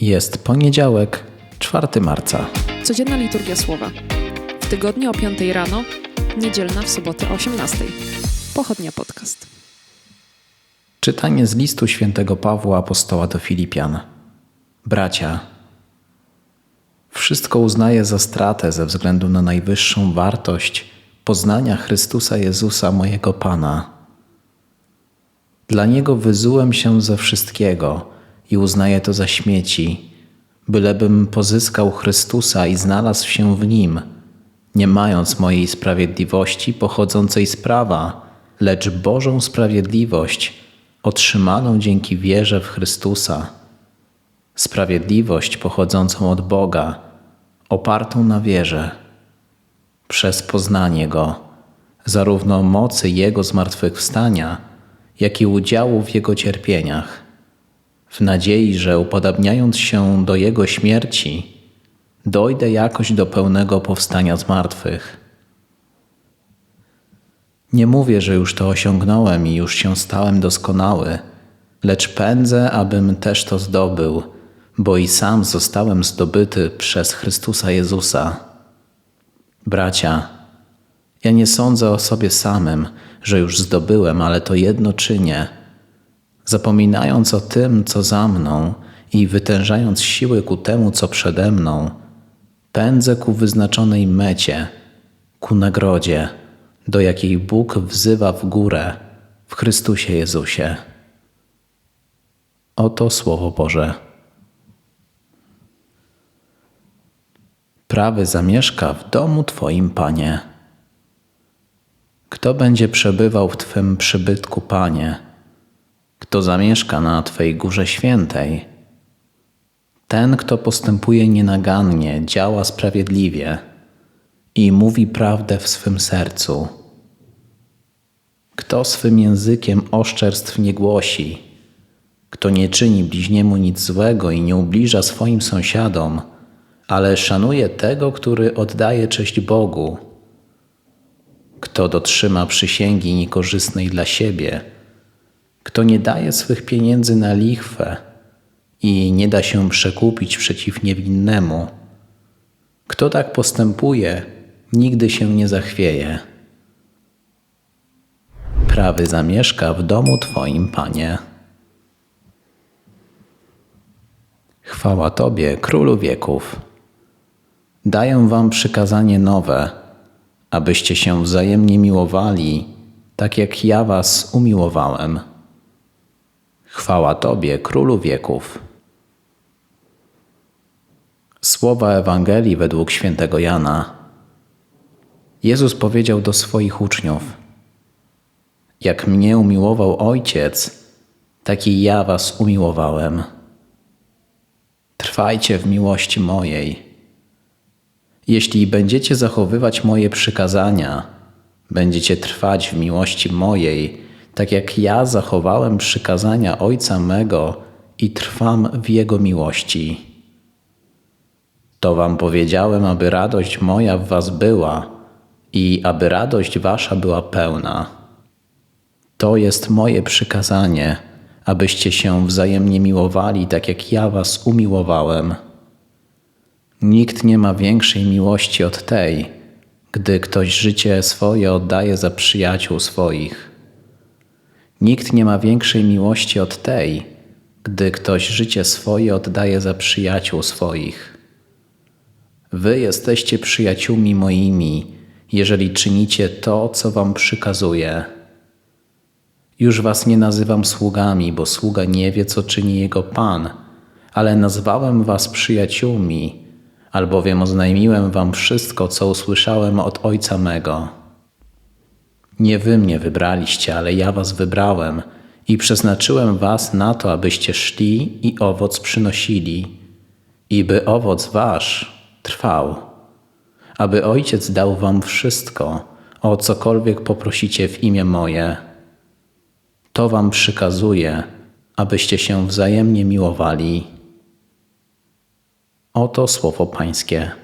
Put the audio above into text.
Jest poniedziałek, 4 marca. Codzienna liturgia słowa. W tygodniu o 5 rano, niedzielna w sobotę o 18. Pochodnia podcast. Czytanie z listu świętego Pawła apostoła do Filipian. Bracia, wszystko uznaję za stratę ze względu na najwyższą wartość poznania Chrystusa Jezusa mojego Pana. Dla Niego wyzułem się ze wszystkiego i uznaję to za śmieci, bylebym pozyskał Chrystusa i znalazł się w Nim, nie mając mojej sprawiedliwości pochodzącej z prawa, lecz Bożą sprawiedliwość otrzymaną dzięki wierze w Chrystusa. Sprawiedliwość pochodzącą od Boga, opartą na wierze, przez poznanie Go, zarówno mocy Jego zmartwychwstania, jak i udziału w Jego cierpieniach, w nadziei, że upodabniając się do Jego śmierci, dojdę jakoś do pełnego powstania z martwych. Nie mówię, że już to osiągnąłem i już się stałem doskonały, lecz pędzę, abym też to zdobył, bo i sam zostałem zdobyty przez Chrystusa Jezusa. Bracia, ja nie sądzę o sobie samym, że już zdobyłem, ale to jedno czynię. Zapominając o tym, co za mną i wytężając siły ku temu, co przede mną, pędzę ku wyznaczonej mecie, ku nagrodzie, do jakiej Bóg wzywa w górę w Chrystusie Jezusie. Oto Słowo Boże. Prawy zamieszka w domu Twoim, Panie. Kto będzie przebywał w Twym przybytku, Panie? Kto zamieszka na Twej górze świętej? Ten, kto postępuje nienagannie, działa sprawiedliwie i mówi prawdę w swym sercu. Kto swym językiem oszczerstw nie głosi, kto nie czyni bliźniemu nic złego i nie ubliża swoim sąsiadom, ale szanuje tego, który oddaje cześć Bogu. Kto dotrzyma przysięgi niekorzystnej dla siebie, kto nie daje swych pieniędzy na lichwę i nie da się przekupić przeciw niewinnemu, kto tak postępuje, nigdy się nie zachwieje. Prawy zamieszka w domu Twoim, Panie. Chwała Tobie, Królu wieków. Daję Wam przykazanie nowe, abyście się wzajemnie miłowali, tak jak ja Was umiłowałem. Chwała Tobie, Królu wieków. Słowa Ewangelii według świętego Jana. Jezus powiedział do swoich uczniów: Jak mnie umiłował Ojciec, tak i ja Was umiłowałem. Trwajcie w miłości mojej. Jeśli będziecie zachowywać moje przykazania, będziecie trwać w miłości mojej, tak jak ja zachowałem przykazania Ojca mego i trwam w Jego miłości. To wam powiedziałem, aby radość moja w was była i aby radość wasza była pełna. To jest moje przykazanie, abyście się wzajemnie miłowali, tak jak ja was umiłowałem. Nikt nie ma większej miłości od tej, gdy ktoś życie swoje oddaje za przyjaciół swoich. Nikt nie ma większej miłości od tej, gdy ktoś życie swoje oddaje za przyjaciół swoich. Wy jesteście przyjaciółmi moimi, jeżeli czynicie to, co wam przykazuję. Już was nie nazywam sługami, bo sługa nie wie, co czyni jego pan, ale nazwałem was przyjaciółmi, albowiem oznajmiłem wam wszystko, co usłyszałem od Ojca mego. Nie wy mnie wybraliście, ale ja was wybrałem i przeznaczyłem was na to, abyście szli i owoc przynosili, i by owoc wasz trwał, aby Ojciec dał wam wszystko, o cokolwiek poprosicie w imię moje. To wam przykazuję, abyście się wzajemnie miłowali. Oto słowo Pańskie.